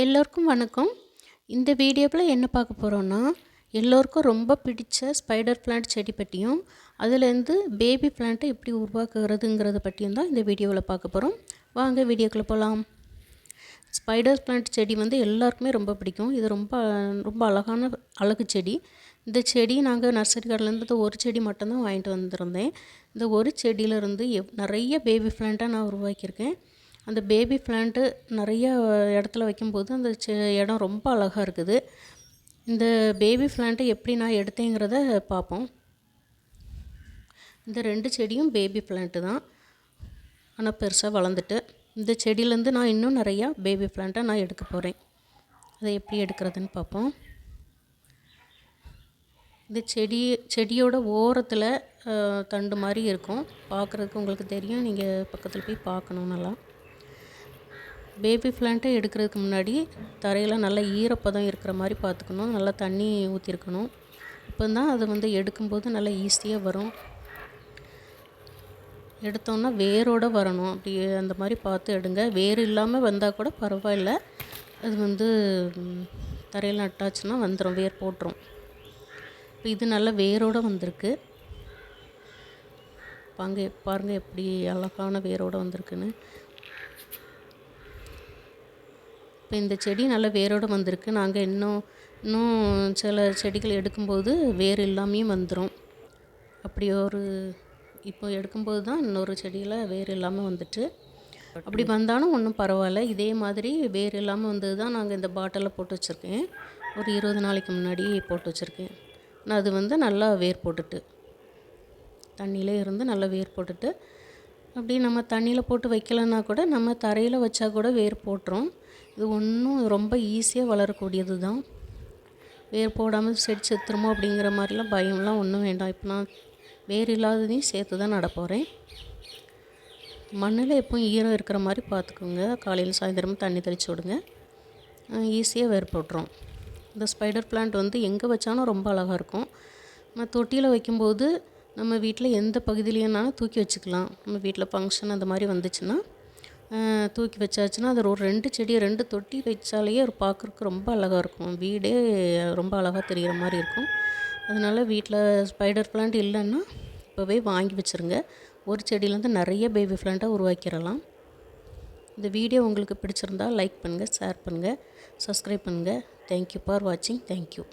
எல்லோருக்கும் வணக்கம். இந்த வீடியோவில் என்ன பார்க்க போகிறோன்னா எல்லோருக்கும் ரொம்ப பிடிச்ச ஸ்பைடர் பிளான்ட் செடி பற்றியும் அதுலேருந்து பேபி பிளான்ட்டை எப்படி உருவாக்குறதுங்கிறத பற்றியும் தான் இந்த வீடியோவில் பார்க்க போகிறோம் வாங்க வீடியோக்குள்ளே போகலாம் ஸ்பைடர் பிளான்ட் செடி வந்து எல்லாருக்குமே ரொம்ப பிடிக்கும். இது ரொம்ப ரொம்ப அழகான அழகு செடி. இந்த செடி நாங்கள் நர்சரி கார்டிலேருந்து ஒரு செடி மட்டும்தான் வாங்கிட்டு வந்திருந்தேன். இந்த ஒரு செடியிலேருந்து எவ் நிறைய பேபி பிளான்ட்டாக நான் உருவாக்கியிருக்கேன். அந்த பேபி பிளான்ட்டு நிறைய இடத்துல வைக்கும்போது அந்த செ இடம் ரொம்ப அழகாக இருக்குது. இந்த பேபி பிளான்ட்டை எப்படி நான் எடுத்தேங்கிறத பார்ப்போம். இந்த ரெண்டு செடியும் பேபி பிளான்ட்டு தான். ஆனால் பெருசாக வளர்ந்துட்டு இந்த செடியிலேருந்து நான் இன்னும் நிறையா பேபி பிளான்ட்டை நான் எடுக்க போகிறேன் அதை எப்படி எடுக்கிறதுன்னு பார்ப்போம். இந்த செடி செடியோட ஓரத்தில் தண்டு மாதிரி இருக்கும். பார்க்குறதுக்கு உங்களுக்கு தெரியும். நீங்கள் பக்கத்தில் போய் பார்க்கணும் நல்லா. பேபி பிளான்ட்டை எடுக்கிறதுக்கு முன்னாடி தரையில் நல்லா ஈரப்பதம் இருக்கிற மாதிரி பார்த்துக்கணும். நல்லா தண்ணி ஊற்றிருக்கணும் இப்போ தான் அது வந்து எடுக்கும்போது நல்லா ஈஸியாக வரும். எடுத்தோன்னா வேரோடு வரணும். அப்படி அந்த மாதிரி பார்த்து எடுங்க. வேர் இல்லாமல் வந்தால் கூட பரவாயில்ல. அது வந்து தரையில் நட்டாச்சுன்னா வந்துடும் வேர் போட்டுரும். இப்போ இது நல்லா வேரோடு வந்திருக்கு. பாங்க பாருங்கள் எப்படி அழகான வேரோடு வந்திருக்குன்னு. இப்போ இந்த செடி நல்லா வேரோடு வந்திருக்கு. நாங்கள் இன்னும் இன்னும் சில செடிகள் எடுக்கும்போது வேர் இல்லாமையும் வந்துடும் அப்படி ஒரு இப்போ எடுக்கும்போது தான் இன்னொரு செடியில் வேர் இல்லாமல் வந்துட்டு. அப்படி வந்தாலும் ஒன்றும் பரவாயில்ல. இதே மாதிரி வேர் இல்லாமல் வந்தது தான் நாங்கள் இந்த பாட்டிலில் போட்டு வச்சுருக்கேன். ஒரு இருபது நாளைக்கு முன்னாடி போட்டு வச்சுருக்கேன். நான் அது வந்து நல்லா வேர் போட்டுட்டு தண்ணியிலே இருந்து நல்லா வேர் போட்டுட்டு அப்படி நம்ம தண்ணியில் போட்டு வைக்கலன்னா கூட நம்ம தரையில் வச்சா கூட வேர் போட்டுரும். இது ஒன்றும் ரொம்ப ஈஸியாக வளரக்கூடியது தான் வேர் போடாமல் செடி செத்துருமோ அப்படிங்கிற மாதிரிலாம் பயம்லாம் ஒன்றும் வேண்டாம். இப்போ நான் வேர் இல்லாததையும் சேர்த்து தான் நடப்போகிறேன் மண்ணில் எப்பவும் ஈரம் இருக்கிற மாதிரி பார்த்துக்கோங்க. காலையில் சாயந்தரமும் தண்ணி தெளித்து விடுங்க. ஈஸியாக வேர் போட்டுரும். இந்த ஸ்பைடர் பிளான்ட் வந்து எங்கே வச்சாலும் ரொம்ப அழகாக இருக்கும். நம்ம தொட்டியில் வைக்கும்போது நம்ம வீட்டில் எந்த பகுதியிலையும்னாலும் தூக்கி வச்சுக்கலாம். நம்ம வீட்டில் ஃபங்க்ஷன் அந்த மாதிரி வந்துச்சுன்னா தூக்கி வச்சாச்சுன்னா அது ஒரு ரெண்டு செடியை ரெண்டு தொட்டி வச்சாலேயே ஒரு பார்க்குறக்கு ரொம்ப அழகாக இருக்கும். வீடே ரொம்ப அழகாக தெரிகிற மாதிரி இருக்கும். அதனால் வீட்டில் ஸ்பைடர் பிளான்ட் இல்லைன்னா இப்போவே வாங்கி வச்சுருங்க. ஒரு செடியிலேருந்து நிறைய பேபி பிளான்ட்டாக உருவாக்கிடலாம். இந்த வீடியோ உங்களுக்கு பிடிச்சிருந்தால் லைக் பண்ணுங்கள் ஷேர் பண்ணுங்கள் சப்ஸ்கிரைப் பண்ணுங்கள் தேங்க்யூ ஃபார் வாட்சிங் தேங்க்யூ